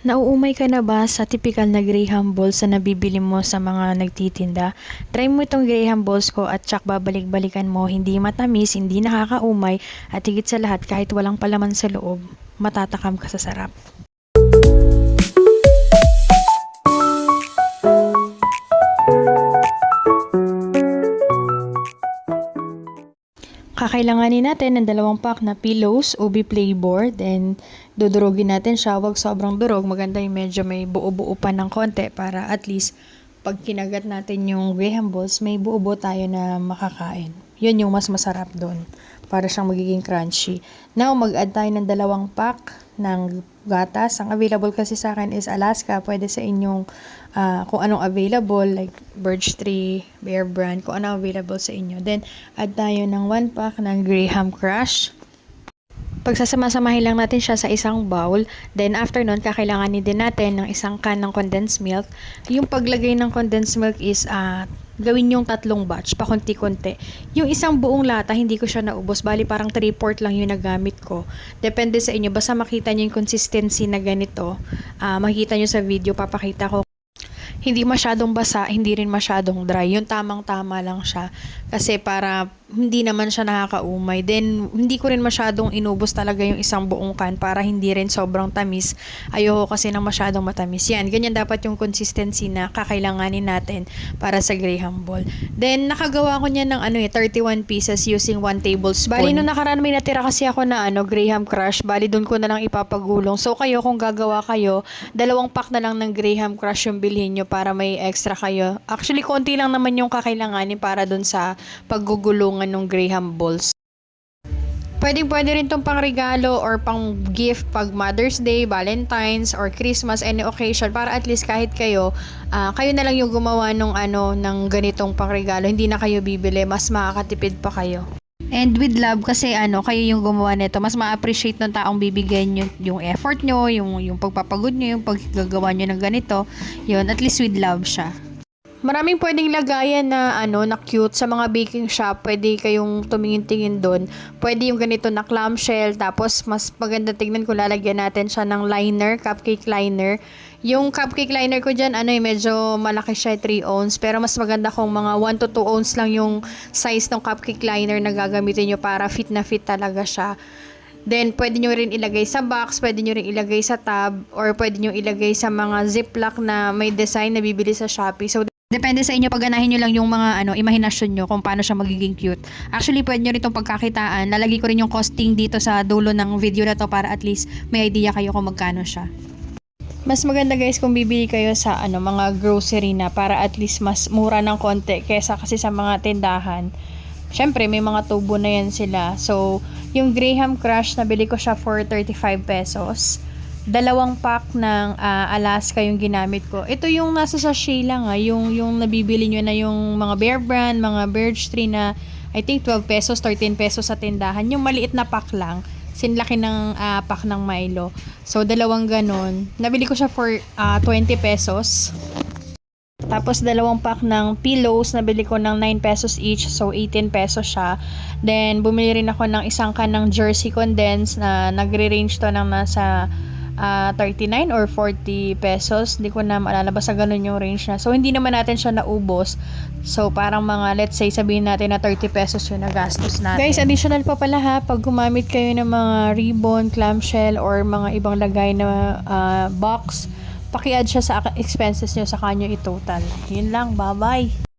Nauumay ka na ba sa typical na Graham balls na nabibili mo sa mga nagtitinda? Try mo itong Graham balls ko at tsak babalik-balikan mo, hindi matamis, hindi nakakaumay, at higit sa lahat kahit walang palaman sa loob, matatakam ka sa sarap. Kakailanganin natin ng dalawang pack na pillows, ubi flavor, then dudurugin natin siya, wag sobrang durog, maganda yung medyo may buo-buo pa ng konti para at least pag kinagat natin yung graham balls, may buo-buo tayo na makakain. Yun yung mas masarap doon para siyang magiging crunchy. Now, mag-add tayo ng dalawang pack ng gatas. Ang available kasi sa akin is Alaska. Pwede sa inyong ah, kung anong available, like Birch Tree, Bear Brand, kung anong available sa inyo. Then, add tayo ng one pack ng Graham Crush. Pagsasama-samahin lang natin siya sa isang bowl. Then after nun, kakailanganin din natin ng isang can ng condensed milk. Yung paglagay ng condensed milk is ah, gawin yung tatlong batch, pakunti-kunti. Yung isang buong lata, hindi ko siya naubos. Bali, parang 3-4 lang yung nagamit ko. Depende sa inyo. Basta makita nyo yung consistency na ganito. ah, makikita nyo sa video, papakita ko hindi masyadong basa, hindi rin masyadong dry. Yung tamang-tama lang siya. Kasi para hindi naman siya nakakaumay. Then, hindi ko rin masyadong inubos talaga yung isang buong can para hindi rin sobrang tamis. Ayoko kasi ng masyadong matamis. Yan, ganyan dapat yung consistency na kakailanganin natin para sa Graham Ball. Then, nakagawa ko niya ng ano eh, 31 pieces using 1 tablespoon. Bali, nung nakaraan may natira kasi ako na ano, Graham Crush. Bali, doon ko na lang ipapagulong. So, kayo, kung gagawa kayo, dalawang pack na lang ng Graham Crush yung bilhin nyo para may extra kayo. Actually, konti lang naman yung kakailanganin para doon sa paggugulungan ng Graham Balls. Pwedeng pwede rin tong pang regalo or pang gift pag Mother's Day, Valentine's, or Christmas, any occasion para at least kahit kayo, ah, kayo na lang yung gumawa nung ano, ng ganitong pang regalo. Hindi na kayo bibili, mas makakatipid pa kayo. And with love kasi ano, kayo yung gumawa nito, mas ma-appreciate ng taong bibigyan nyo yung effort nyo, yung, yung pagpapagod nyo, yung paggagawa nyo ng ganito. Yun, at least with love siya. Maraming pwedeng lagayan na ano na cute sa mga baking shop. Pwede kayong tumingin-tingin doon. Pwede yung ganito na clamshell. Tapos mas maganda tignan kung lalagyan natin siya ng liner, cupcake liner. Yung cupcake liner ko dyan, ano eh, medyo malaki siya, 3 ounce. Pero mas maganda kung mga 1 to 2 ounce lang yung size ng cupcake liner na gagamitin nyo para fit na fit talaga siya. Then, pwede nyo rin ilagay sa box, pwede nyo rin ilagay sa tab, or pwede nyo ilagay sa mga ziplock na may design na bibili sa Shopee. So, Depende sa inyo, pagganahin nyo lang yung mga ano, imahinasyon nyo kung paano siya magiging cute. Actually, pwede nyo rin itong pagkakitaan. Lalagay ko rin yung costing dito sa dulo ng video na to para at least may idea kayo kung magkano siya. Mas maganda guys kung bibili kayo sa ano mga grocery na para at least mas mura ng konti kesa kasi sa mga tindahan. Siyempre, may mga tubo na yan sila. So, yung Graham Crush, nabili ko siya for 35 pesos dalawang pack ng ah, Alaska yung ginamit ko. Ito yung nasa sachet lang ah, yung, yung nabibili nyo na yung mga Bear Brand, mga Birch Tree na I think 12 pesos, 13 pesos sa tindahan. Yung maliit na pack lang, sinlaki ng ah, pack ng Milo. So, dalawang ganon. Nabili ko siya for ah, 20 pesos. Tapos, dalawang pack ng pillows, nabili ko ng 9 pesos each. So, 18 pesos siya. Then, bumili rin ako ng isang can ng jersey condense na nagre-range to ng nasa ah, 39 or 40 pesos. Hindi ko na maalala basta ganun yung range na. So, hindi naman natin siya naubos. So, parang mga, let's say, sabihin natin na 30 pesos yung nagastos natin. Guys, additional pa pala ha, pag gumamit kayo ng mga ribbon, clamshell, or mga ibang lagay na ah, box, paki-add siya sa expenses nyo sa kanyo i-total. Yun lang, bye-bye!